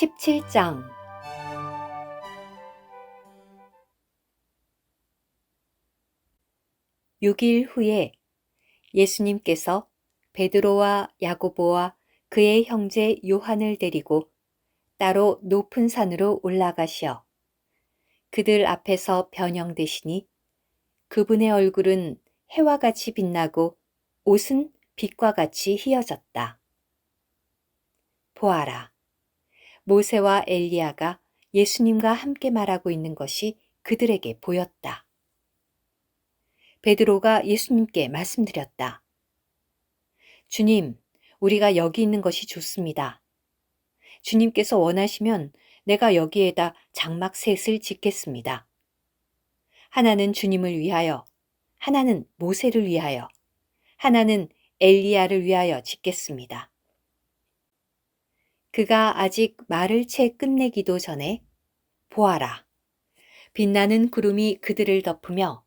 17장 육일 후에 예수님께서 베드로와 야고보와 그의 형제 요한을 데리고 따로 높은 산으로 올라가시어 그들 앞에서 변형되시니 그분의 얼굴은 해와 같이 빛나고 옷은 빛과 같이 희어졌다. 보아라. 모세와 엘리야가 예수님과 함께 말하고 있는 것이 그들에게 보였다. 베드로가 예수님께 말씀드렸다. 주님, 우리가 여기 있는 것이 좋습니다. 주님께서 원하시면 내가 여기에다 장막 셋을 짓겠습니다. 하나는 주님을 위하여, 하나는 모세를 위하여, 하나는 엘리야를 위하여 짓겠습니다. 그가 아직 말을 채 끝내기도 전에 보아라. 빛나는 구름이 그들을 덮으며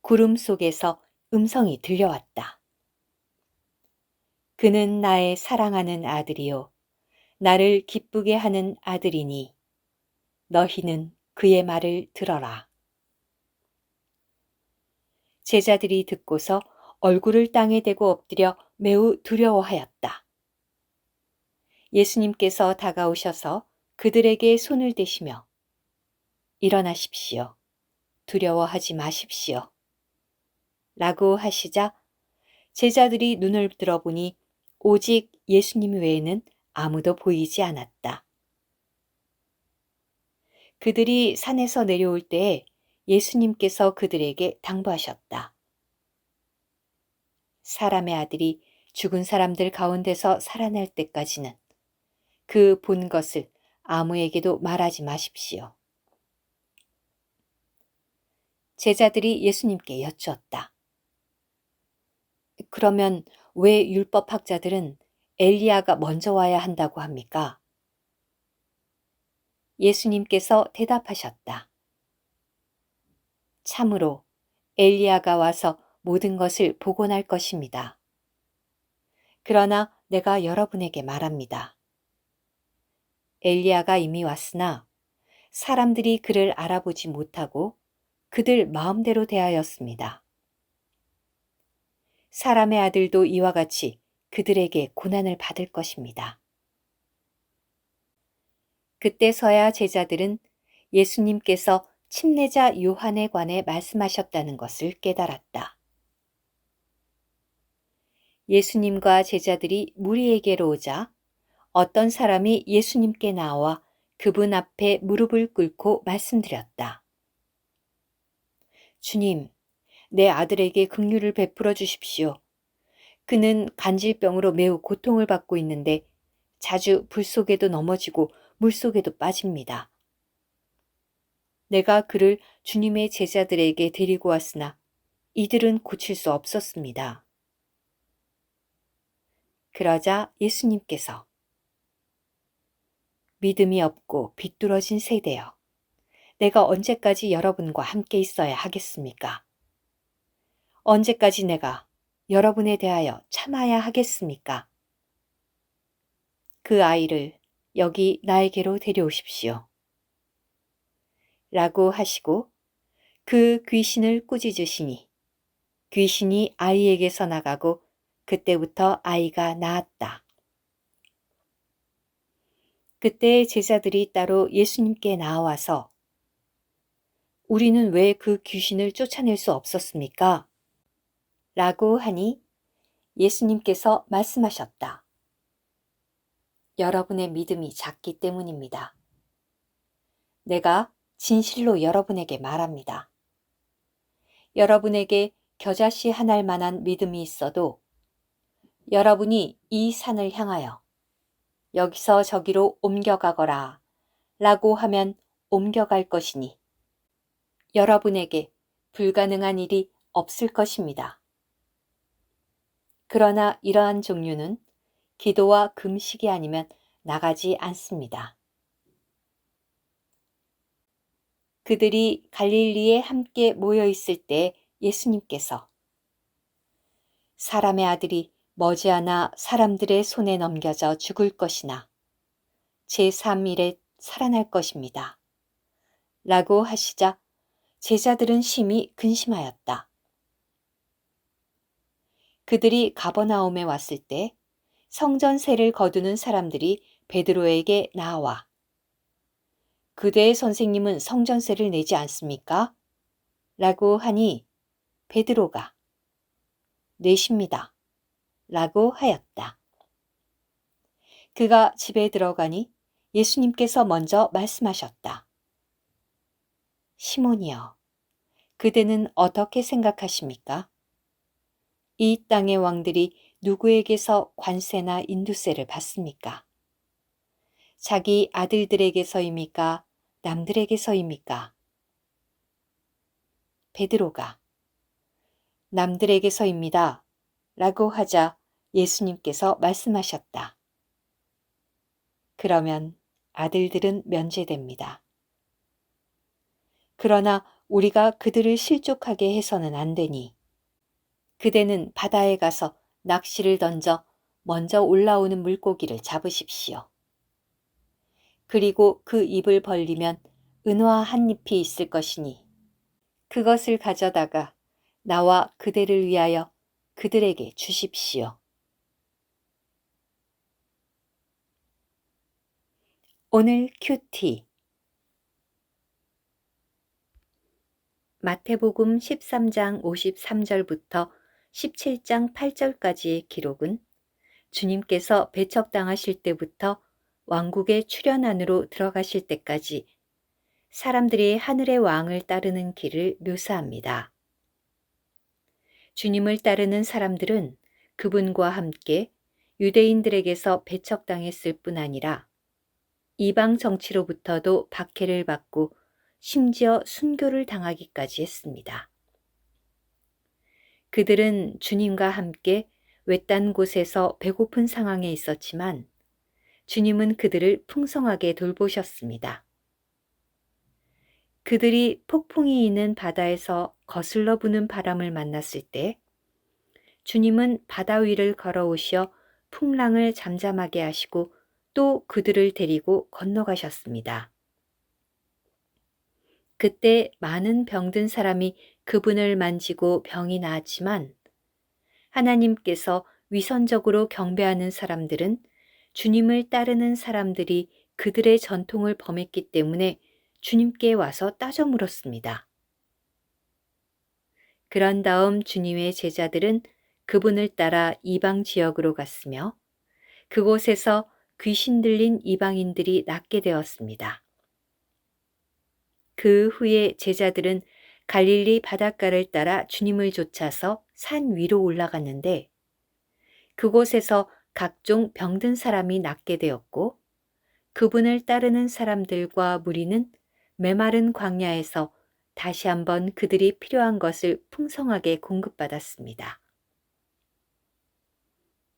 구름 속에서 음성이 들려왔다. 그는 나의 사랑하는 아들이요. 나를 기쁘게 하는 아들이니 너희는 그의 말을 들어라. 제자들이 듣고서 얼굴을 땅에 대고 엎드려 매우 두려워하였다. 예수님께서 다가오셔서 그들에게 손을 대시며 일어나십시오. 두려워하지 마십시오. 라고 하시자 제자들이 눈을 들어보니 오직 예수님 외에는 아무도 보이지 않았다. 그들이 산에서 내려올 때에 예수님께서 그들에게 당부하셨다. 사람의 아들이 죽은 사람들 가운데서 살아날 때까지는 그 본 것을 아무에게도 말하지 마십시오. 제자들이 예수님께 여쭈었다. 그러면 왜 율법학자들은 엘리야가 먼저 와야 한다고 합니까? 예수님께서 대답하셨다. 참으로 엘리야가 와서 모든 것을 복원할 것입니다. 그러나 내가 여러분에게 말합니다. 엘리야가 이미 왔으나 사람들이 그를 알아보지 못하고 그들 마음대로 대하였습니다. 사람의 아들도 이와 같이 그들에게 고난을 받을 것입니다. 그때서야 제자들은 예수님께서 침례자 요한에 관해 말씀하셨다는 것을 깨달았다. 예수님과 제자들이 무리에게로 오자 어떤 사람이 예수님께 나와 그분 앞에 무릎을 꿇고 말씀드렸다. 주님, 내 아들에게 긍휼을 베풀어 주십시오. 그는 간질병으로 매우 고통을 받고 있는데 자주 불 속에도 넘어지고 물 속에도 빠집니다. 내가 그를 주님의 제자들에게 데리고 왔으나 이들은 고칠 수 없었습니다. 그러자 예수님께서 믿음이 없고 비뚤어진 세대여. 내가 언제까지 여러분과 함께 있어야 하겠습니까? 언제까지 내가 여러분에 대하여 참아야 하겠습니까? 그 아이를 여기 나에게로 데려오십시오. 라고 하시고 그 귀신을 꾸짖으시니 귀신이 아이에게서 나가고 그때부터 아이가 나았다. 그때 제자들이 따로 예수님께 나와서 우리는 왜 그 귀신을 쫓아낼 수 없었습니까? 라고 하니 예수님께서 말씀하셨다. 여러분의 믿음이 작기 때문입니다. 내가 진실로 여러분에게 말합니다. 여러분에게 겨자씨 하나일 만한 믿음이 있어도 여러분이 이 산을 향하여 여기서 저기로 옮겨가거라 라고 하면 옮겨갈 것이니 여러분에게 불가능한 일이 없을 것입니다. 그러나 이러한 종류는 기도와 금식이 아니면 나가지 않습니다. 그들이 갈릴리에 함께 모여 있을 때 예수님께서 사람의 아들이 머지않아 사람들의 손에 넘겨져 죽을 것이나 제3일에 살아날 것입니다. 라고 하시자 제자들은 심히 근심하였다. 그들이 가버나움에 왔을 때 성전세를 거두는 사람들이 베드로에게 나와 그대의 선생님은 성전세를 내지 않습니까? 라고 하니 베드로가 내십니다. 라고 하였다. 그가 집에 들어가니 예수님께서 먼저 말씀하셨다. 시몬이여, 그대는 어떻게 생각하십니까? 이 땅의 왕들이 누구에게서 관세나 인두세를 받습니까? 자기 아들들에게서입니까? 남들에게서입니까? 베드로가 남들에게서입니다. 라고 하자 예수님께서 말씀하셨다. 그러면 아들들은 면제됩니다. 그러나 우리가 그들을 실족하게 해서는 안 되니 그대는 바다에 가서 낚시를 던져 먼저 올라오는 물고기를 잡으십시오. 그리고 그 입을 벌리면 은화 한 잎이 있을 것이니 그것을 가져다가 나와 그대를 위하여 그들에게 주십시오. 오늘 큐티 마태복음 13장 53절부터 17장 8절까지의 기록은 주님께서 배척당하실 때부터 왕국의 출현 안으로 들어가실 때까지 사람들이 하늘의 왕을 따르는 길을 묘사합니다. 주님을 따르는 사람들은 그분과 함께 유대인들에게서 배척당했을 뿐 아니라 이방 정치로부터도 박해를 받고 심지어 순교를 당하기까지 했습니다. 그들은 주님과 함께 외딴 곳에서 배고픈 상황에 있었지만 주님은 그들을 풍성하게 돌보셨습니다. 그들이 폭풍이 있는 바다에서 거슬러 부는 바람을 만났을 때 주님은 바다 위를 걸어오셔 풍랑을 잠잠하게 하시고 또 그들을 데리고 건너가셨습니다. 그때 많은 병든 사람이 그분을 만지고 병이 나았지만 하나님께서 위선적으로 경배하는 사람들은 주님을 따르는 사람들이 그들의 전통을 범했기 때문에 주님께 와서 따져 물었습니다. 그런 다음 주님의 제자들은 그분을 따라 이방 지역으로 갔으며 그곳에서 귀신 들린 이방인들이 낫게 되었습니다. 그 후에 제자들은 갈릴리 바닷가를 따라 주님을 쫓아서 산 위로 올라갔는데 그곳에서 각종 병든 사람이 낫게 되었고 그분을 따르는 사람들과 무리는 메마른 광야에서 다시 한번 그들이 필요한 것을 풍성하게 공급받았습니다.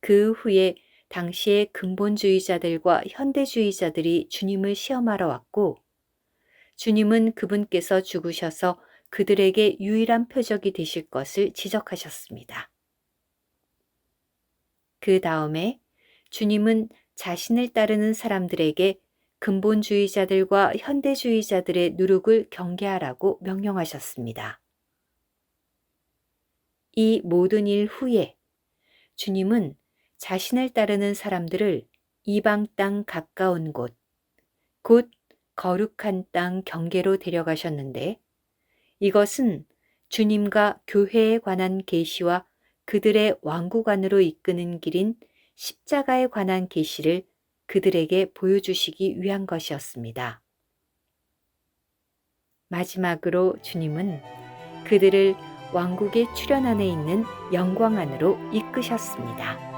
그 후에 당시의 근본주의자들과 현대주의자들이 주님을 시험하러 왔고 주님은 그분께서 죽으셔서 그들에게 유일한 표적이 되실 것을 지적하셨습니다. 그 다음에 주님은 자신을 따르는 사람들에게 근본주의자들과 현대주의자들의 누룩을 경계하라고 명령하셨습니다. 이 모든 일 후에 주님은 자신을 따르는 사람들을 이방 땅 가까운 곳, 곧 거룩한 땅 경계로 데려가셨는데 이것은 주님과 교회에 관한 계시와 그들의 왕국 안으로 이끄는 길인 십자가에 관한 계시를 그들에게 보여주시기 위한 것이었습니다. 마지막으로 주님은 그들을 왕국의 출현 안에 있는 영광 안으로 이끄셨습니다.